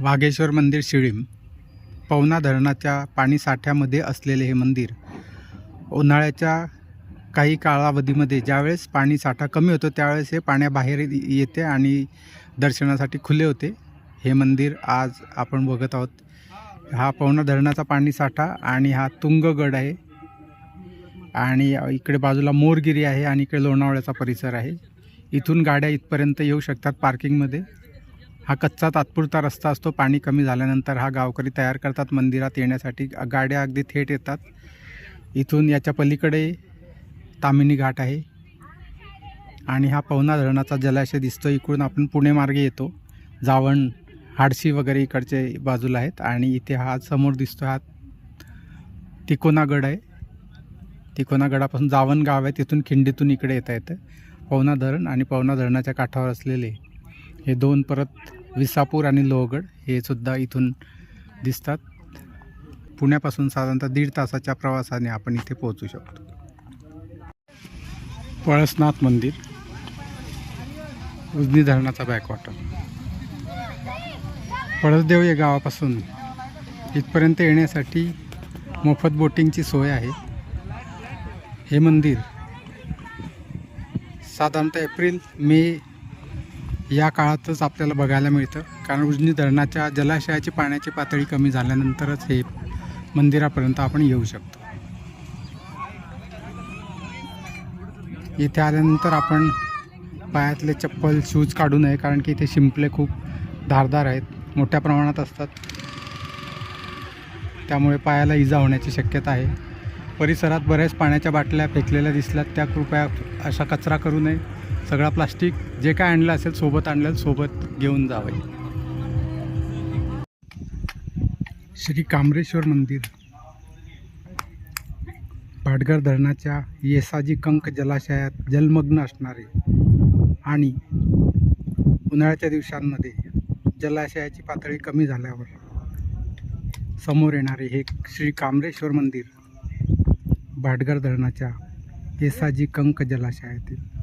वाघेश्वर मंदिर शिळीम पवना धरणाच्या पाणीसाठ्यामध्ये असलेले हे मंदिर उन्हाळ्याच्या काही कालावधीमध्ये ज्यावेळेस पाणीसाठा कमी होतो त्यावेळेस हे पाण्याबाहेर येते आणि दर्शनासाठी खुले होते. हे मंदिर आज आपण बघत आहोत. हा पवना धरणाचा पाणीसाठा आणि हा तुंगगड आहे. आणि इकडे बाजूला मोरगिरी आहे आणि इकडे लोणावळ्याचा परिसर आहे. इथून गाड्या इथपर्यंत येऊ शकतात पार्किंगमध्ये हा कच्चा तात्पुरता रस्ता असतो. पाणी कमी झाल्यानंतर हा गावकरी तयार करतात. मंदिरात येण्यासाठी गाड्या अगदी थेट येतात. इथून याच्या पलीकडे तामिनी घाट आहे. आणि हा पवना धरणाचा जलाशय दिसतो इकडून आपण पुणे मार्गे येतो. जावण हाडशी वगैरे इकडचे बाजूला आहेत. आणि इथे हा समोर दिसतो हा तिकोनागड आहे. तिकोनागडापासून जावण गाव आहे. तिथून खिंडीतून इकडे येता येतं. पवना धरण आणि पवना धरणाच्या काठावर असलेले हे दोन परत विसापूर आणि लोहगड हे सुद्धा इथून दिसतात. पुण्यापासून साधारणतः दीड तासाच्या प्रवासाने आपण इथे पोहोचू शकतो. पळसनाथ मंदिर उजनी धरणाचा बॅकवॉटर. पळसदेव या गावापासून इथपर्यंत येण्यासाठी मोफत बोटिंगची सोय आहे. हे मंदिर साधारणतः एप्रिल मे या काळातच आपल्याला बघायला मिळतं. कारण उजनी धरणाच्या जलाशयाची पाण्याची पातळी कमी झाल्यानंतरच हे मंदिरापर्यंत आपण येऊ शकतो. इथे आल्यानंतर आपण पायातले चप्पल शूज काढू नये कारण की इथे शिंपले खूप धारदार आहेत. मोठ्या प्रमाणात असतात. त्यामुळे पायाला इजा होण्याची शक्यता आहे. परिसरात बऱ्याच पाण्याच्या बाटल्या फेकलेल्या दिसल्यात. त्या कृपया असा कचरा करू नये. सगळा प्लास्टिक जे काय आणलं असेल सोबत आणलं सोबत घेऊन जावे. श्री कामरेश्वर मंदिर. पाटघर धरणाच्या येसाजी कंक जलाशयात जलमग्न असणारे आणि उन्हाळ्याच्या दिवसांमध्ये जलाशयाची पातळी कमी झाल्यावर समोर येणारे हे श्री कामरेश्वर मंदिर भाटघर धरणाच्या येसाजी कंक जलाशयातील